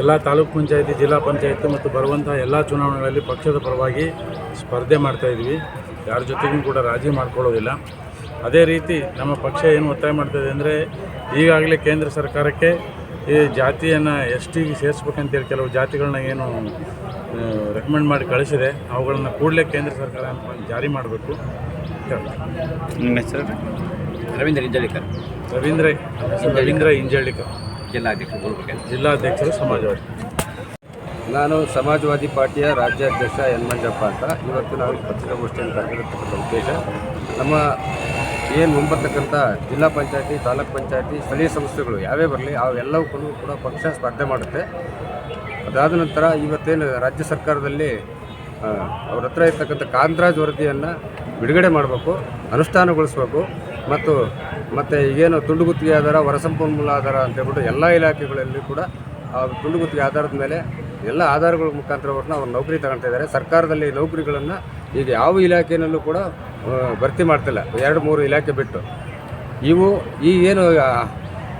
ಎಲ್ಲ ತಾಲೂಕು ಪಂಚಾಯತಿ ಜಿಲ್ಲಾ ಪಂಚಾಯತಿ ಮತ್ತು ಬರುವಂಥ ಎಲ್ಲ ಚುನಾವಣೆಗಳಲ್ಲಿ ಪಕ್ಷದ ಪರವಾಗಿ ಸ್ಪರ್ಧೆ ಮಾಡ್ತಾ ಇದ್ವಿ. ಯಾರ ಜೊತೆಗೂ ಕೂಡ ರಾಜಿ ಮಾಡ್ಕೊಳ್ಳೋದಿಲ್ಲ. ಅದೇ ರೀತಿ ನಮ್ಮ ಪಕ್ಷ ಏನು ಒತ್ತಾಯ ಮಾಡ್ತಾಯಿದೆ ಅಂದರೆ ಈಗಾಗಲೇ ಕೇಂದ್ರ ಸರ್ಕಾರಕ್ಕೆ ಈ ಜಾತಿಯನ್ನು ಎಸ್ ಟಿಗೆ ಸೇರಿಸ್ಬೇಕಂತೇಳಿ ಕೆಲವು ಜಾತಿಗಳನ್ನ ಏನು ರೆಕಮೆಂಡ್ ಮಾಡಿ ಕಳಿಸಿದೆ. ಅವುಗಳನ್ನು ಕೂಡಲೇ ಕೇಂದ್ರ ಸರ್ಕಾರ ಜಾರಿ ಮಾಡಬೇಕು. ನಿಮ್ಮ ಹೆಸರು? ರವೀಂದ್ರ ಇಂಜಳಿಕರ್. ರವೀಂದ್ರ ರವೀಂದ್ರ ಇಂಜಳ್ಳಿಕರ್ ಜಿಲ್ಲಾಧ್ಯಕ್ಷ ಬರಬೇಕು ಜಿಲ್ಲಾಧ್ಯಕ್ಷರು ಸಮಾಜವಾದಿ. ನಾನು ಸಮಾಜವಾದಿ ಪಾರ್ಟಿಯ ರಾಜ್ಯಾಧ್ಯಕ್ಷ ಎನ್ ಮಂಜಪ್ಪ ಅಂತ. ಇವತ್ತು ನಾವು ಈ ಪತ್ರಿಕಾಗೋಷ್ಠಿಯನ್ನು ಕರೆದಿರ್ತಕ್ಕಂಥ ಉದ್ದೇಶ ನಮ್ಮ ಏನು ಮುಂಬರ್ತಕ್ಕಂಥ ಜಿಲ್ಲಾ ಪಂಚಾಯತಿ ತಾಲೂಕ್ ಪಂಚಾಯತಿ ಸ್ಥಳೀಯ ಸಂಸ್ಥೆಗಳು ಯಾವೇ ಬರಲಿ ಅವೆಲ್ಲವಕ್ಕೂ ಕೂಡ ಪಕ್ಷ ಸ್ಪರ್ಧೆ ಮಾಡುತ್ತೆ. ಅದಾದ ನಂತರ ಇವತ್ತೇನು ರಾಜ್ಯ ಸರ್ಕಾರದಲ್ಲಿ ಅವ್ರ ಹತ್ರ ಇರ್ತಕ್ಕಂಥ ಕಾಂತರಾಜ್ ವರದಿಯನ್ನು ಬಿಡುಗಡೆ ಮಾಡಬೇಕು ಅನುಷ್ಠಾನಗೊಳಿಸಬೇಕು. ಮತ್ತು ಮತ್ತು ಈಗೇನು ತುಂಡುಗುತ್ತಿಗೆ ಆಧಾರ ಹೊರಸಂಪನ್ಮೂಲ ಆಧಾರ ಅಂತ ಹೇಳ್ಬಿಟ್ಟು ಎಲ್ಲ ಇಲಾಖೆಗಳಲ್ಲಿ ಕೂಡ ಆ ತುಂಡು ಗುತ್ತಿಗೆ ಆಧಾರದ ಮೇಲೆ ಎಲ್ಲ ಆಧಾರಗಳ ಮುಖಾಂತರವ್ರನ್ನ ಅವ್ರು ನೌಕರಿ ತಗೊಳ್ತಾ ಇದ್ದಾರೆ. ಸರ್ಕಾರದಲ್ಲಿ ನೌಕರಿಗಳನ್ನು ಈಗ ಯಾವ ಇಲಾಖೆಯಲ್ಲೂ ಕೂಡ ಭರ್ತಿ ಮಾಡ್ತಿಲ್ಲ. ಎರಡು, ಮೂರು ಇಲಾಖೆ ಬಿಟ್ಟು. ಇವು ಈ ಏನು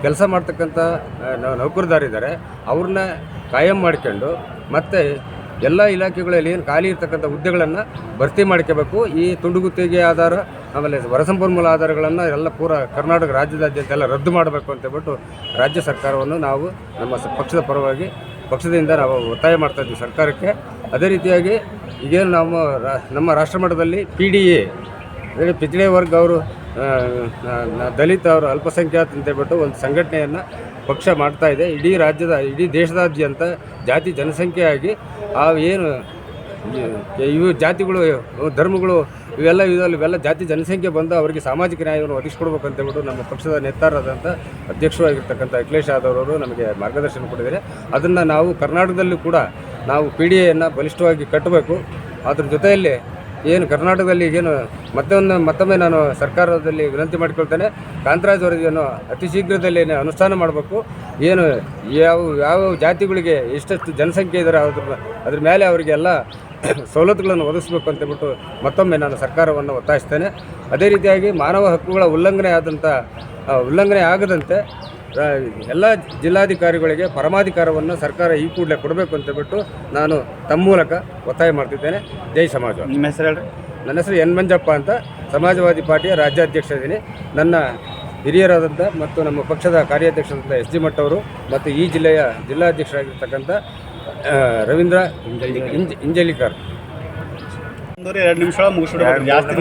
ಕೆಲಸ ಮಾಡ್ತಕ್ಕಂಥ ನೌಕರದಾರಿದ್ದಾರೆ. ಅವ್ರನ್ನ ಕಾಯಂ ಮಾಡ್ಕೊಂಡು ಮತ್ತು ಎಲ್ಲ ಇಲಾಖೆಗಳಲ್ಲಿ ಏನು ಖಾಲಿ ಇರ್ತಕ್ಕಂಥ ಹುದ್ದೆಗಳನ್ನು ಭರ್ತಿ ಮಾಡ್ಕೋಬೇಕು. ಈ ತುಂಡುಗುತ್ತಿಗೆ ಆಧಾರ ಆಮೇಲೆ ವರಸಂಪನ್ಮೂಲ ಆಧಾರಗಳನ್ನು ಎಲ್ಲ ಪೂರ ಕರ್ನಾಟಕ ರಾಜ್ಯದಾದ್ಯಂತ ಎಲ್ಲ ರದ್ದು ಮಾಡಬೇಕು ಅಂತ ಹೇಳ್ಬಿಟ್ಟು ರಾಜ್ಯ ಸರ್ಕಾರವನ್ನು ನಾವು ನಮ್ಮ ಪಕ್ಷದ ಪರವಾಗಿ ಪಕ್ಷದಿಂದ ನಾವು ಒತ್ತಾಯ ಮಾಡ್ತಾ ಇದ್ದೀವಿ ಸರ್ಕಾರಕ್ಕೆ. ಅದೇ ರೀತಿಯಾಗಿ ಈಗೇನು ನಮ್ಮ ನಮ್ಮ ರಾಷ್ಟ್ರಮಟ್ಟದಲ್ಲಿ ಪಿ ಡಿ ಎ ಅಂದರೆ ಪಿಚಡೆ ವರ್ಗ ಅವರು ದಲಿತ ಅವರು ಅಲ್ಪಸಂಖ್ಯಾತ ಅಂತ ಹೇಳ್ಬಿಟ್ಟು ಒಂದು ಸಂಘಟನೆಯನ್ನು ಪಕ್ಷ ಮಾಡ್ತಾ ಇದೆ. ಇಡೀ ರಾಜ್ಯದ, ಇಡೀ ದೇಶದಾದ್ಯಂತ ಜಾತಿ ಜನಸಂಖ್ಯೆಯಾಗಿ ಆ ಏನು ಇವು ಜಾತಿಗಳು ಧರ್ಮಗಳು, ಇವೆಲ್ಲ ಇವೆಲ್ಲ ಇವೆಲ್ಲ ಜಾತಿ ಜನಸಂಖ್ಯೆ ಬಂದು ಅವರಿಗೆ ಸಾಮಾಜಿಕ ನ್ಯಾಯವನ್ನು ಒದಗಿಸ್ಕೊಡ್ಬೇಕು ಅಂತ ಹೇಳ್ಬಿಟ್ಟು ನಮ್ಮ ಪಕ್ಷದ ನೇತಾರರಾದಂಥ ಅಧ್ಯಕ್ಷರಾಗಿರ್ತಕ್ಕಂಥ ಅಖಿಲೇಶ್ ಯಾದವ್ ಅವರು ನಮಗೆ ಮಾರ್ಗದರ್ಶನ ಕೊಟ್ಟಿದ್ದಾರೆ. ಅದನ್ನು ನಾವು ಕರ್ನಾಟಕದಲ್ಲೂ ಕೂಡ ನಾವು ಪಿ ಡಿ ಎಯನ್ನು ಬಲಿಷ್ಠವಾಗಿ ಕಟ್ಟಬೇಕು. ಅದ್ರ ಜೊತೆಯಲ್ಲಿ ಏನು ಕರ್ನಾಟಕದಲ್ಲಿ ಏನು ಮತ್ತೊಂದು, ಮತ್ತೊಮ್ಮೆ ನಾನು ಸರ್ಕಾರದಲ್ಲಿ ವಿನಂತಿ ಮಾಡಿಕೊಳ್ತೇನೆ, ಕಾಂತರಾಜ್ ವರದಿಯನ್ನು ಅತಿ ಶೀಘ್ರದಲ್ಲಿ ಅನುಷ್ಠಾನ ಮಾಡಬೇಕು. ಏನು ಯಾವ ಯಾವ ಜಾತಿಗಳಿಗೆ ಎಷ್ಟೆಷ್ಟು ಜನಸಂಖ್ಯೆ ಇದ್ದಾರೆ ಅದ್ರ ಅದ್ರ ಮೇಲೆ ಅವರಿಗೆಲ್ಲ ಸವಲತ್ತುಗಳನ್ನು ಒದಗಿಸ್ಬೇಕು ಅಂತೇಳ್ಬಿಟ್ಟು ಮತ್ತೊಮ್ಮೆ ನಾನು ಸರ್ಕಾರವನ್ನು ಒತ್ತಾಯಿಸ್ತೇನೆ. ಅದೇ ರೀತಿಯಾಗಿ ಮಾನವ ಹಕ್ಕುಗಳ ಉಲ್ಲಂಘನೆ ಆದಂಥ ಉಲ್ಲಂಘನೆ ಆಗದಂತೆ ಎಲ್ಲ ಜಿಲ್ಲಾಧಿಕಾರಿಗಳಿಗೆ ಪರಮಾಧಿಕಾರವನ್ನು ಸರ್ಕಾರ ಈ ಕೂಡಲೇ ಕೊಡಬೇಕು ಅಂತೇಳ್ಬಿಟ್ಟು ನಾನು ತಮ್ಮ ಮೂಲಕ ಒತ್ತಾಯ ಮಾಡ್ತಿದ್ದೇನೆ. ಜೈ ಸಮಾಜ. ನಿಮ್ಮ ಹೆಸರು ನನ್ನ ಹೆಸರು ಎನ್ ಮಂಜಪ್ಪ ಅಂತ. ಸಮಾಜವಾದಿ ಪಾರ್ಟಿಯ ರಾಜ್ಯಾಧ್ಯಕ್ಷ ಇದ್ದೀನಿ ನನ್ನ ಹಿರಿಯರಾದಂಥ ಮತ್ತು ನಮ್ಮ ಪಕ್ಷದ ಕಾರ್ಯಾಧ್ಯಕ್ಷರಾದಂಥ ಎಸ್ ಜಿ ಮಠ್ ಅವರು ಮತ್ತು ಈ ಜಿಲ್ಲೆಯ ಜಿಲ್ಲಾಧ್ಯಕ್ಷರಾಗಿರ್ತಕ್ಕಂಥ ರವೀಂದ್ರ ಇಂಜ ಇಂಜಲಿಕರ್. ಒಂದೂವರೆ ಎರಡು ನಿಮಿಷ ಮುಗಿಸ್ಬಿಡ್ಬೇಕು ಜಾಸ್ತಿ